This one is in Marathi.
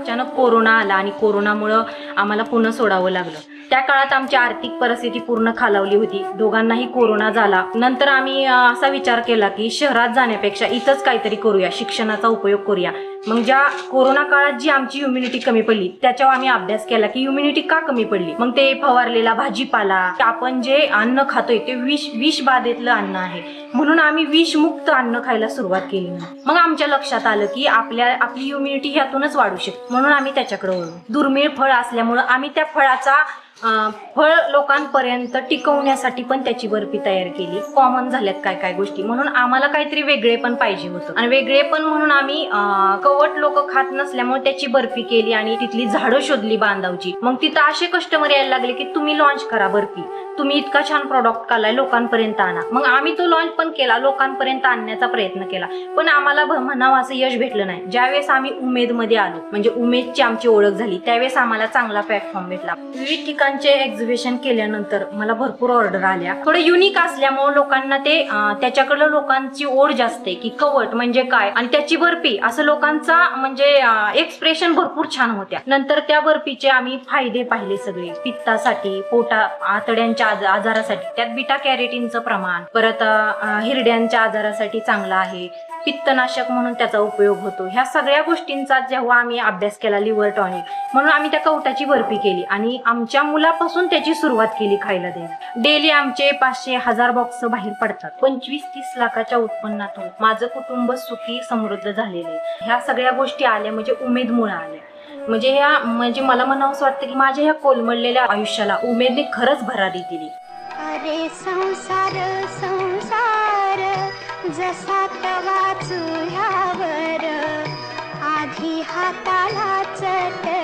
अचानक कोरोना आला आणि कोरोनामुळं आम्हाला पुन्हा सोडावं लागलं. त्या काळात आमची आर्थिक परिस्थिती पूर्ण खालावली होती. दोघांनाही कोरोना झाला. नंतर आम्ही असा विचार केला की शहरात जाण्यापेक्षा इथंच काहीतरी करूया. शिक्षणाचा उपयोग करूया. मग ज्या कोरोना काळात जी आमची इम्युनिटी कमी पडली त्याच्यावर आम्ही अभ्यास केला की इम्युनिटी का कमी पडली? मग ते फवारलेला भाजीपाला आपण जे अन्न खातोय ते विष विष बाधेतलं अन्न आहे. म्हणून आम्ही विषमुक्त अन्न खायला सुरुवात केली. मग आमच्या लक्षात आलं की आपल्या आपली इम्युनिटी ह्यातूनच वाढू शकते. म्हणून आम्ही त्याच्याकडे वळू दुर्मिळ फळ असल्यामुळं आम्ही त्या फळाचा फळ लोकांपर्यंत टिकवण्यासाठी पण त्याची बर्फी तयार केली. कॉमन झाल्यात काय काय गोष्टी. म्हणून आम्हाला काहीतरी वेगळे पण पाहिजे होतं. आणि वेगळे पण म्हणून आम्ही कवट लोक खात नसल्यामुळे त्याची बर्फी केली आणि तिथली झाडं शोधली बांधावची. मग तिथं असे कस्टमर यायला लागले की तुम्ही लॉन्च करा बर्फी. तुम्ही इतका छान प्रॉडक्ट काढलाय लोकांपर्यंत आणा. मग आम्ही तो लॉन्च पण केला लोकांपर्यंत आणण्याचा प्रयत्न केला. पण आम्हाला म्हणावं असं यश भेटलं नाही. ज्यावेळेस आम्ही उमेदमध्ये आलो म्हणजे उमेदची आमची ओळख झाली त्यावेळेस आम्हाला चांगला प्लॅटफॉर्म भेटला. विविध ठिकाणचे एक्झिबिशन केल्यानंतर मला भरपूर ऑर्डर आल्या. थोडं युनिक असल्यामुळे लोकांना ते त्याच्याकडलं लोकांची ओढ जास्त आहे की कवट म्हणजे काय? आणि त्याची बर्फी असं लोकांचा म्हणजे एक्सप्रेशन भरपूर छान होत्या. नंतर त्या बर्फीचे आम्ही फायदे पाहिले सगळे. पित्तासाठी पोटा आतड्यांच्या आज- आजारासाठी. त्यात बिटा कॅरेटीनचं प्रमाण परत हिरड्यांच्या आजारासाठी चांगलं आहे. पित्तनाशक म्हणून त्याचा उपयोग होतो. ह्या सगळ्या गोष्टींचा जेव्हा आम्ही अभ्यास केला लिव्हर टॉनिक म्हणून आम्ही त्या कवटाची बर्फी केली आणि आमच्या मुलापासून त्याची सुरुवात केली खायला द्यायला. डेली आमचे पाचशे हजार बॉक्स बाहेर पडतात. पंचवीस तीस लाखाच्या उत्पन्नातून माझं कुटुंब सुखी समृद्ध झालेलं आहे. ह्या सगळ्या गोष्टी आल्या म्हणजे उमेदमुळे आल्या. म्हणजे ह्या म्हणजे मला म्हणावंसं वाटतं की माझ्या ह्या कोलमडलेल्या आयुष्याला उमेदने खरंच भरारी दिली. अरे संसार संसार. जसा तवा जुर आधी हाताला च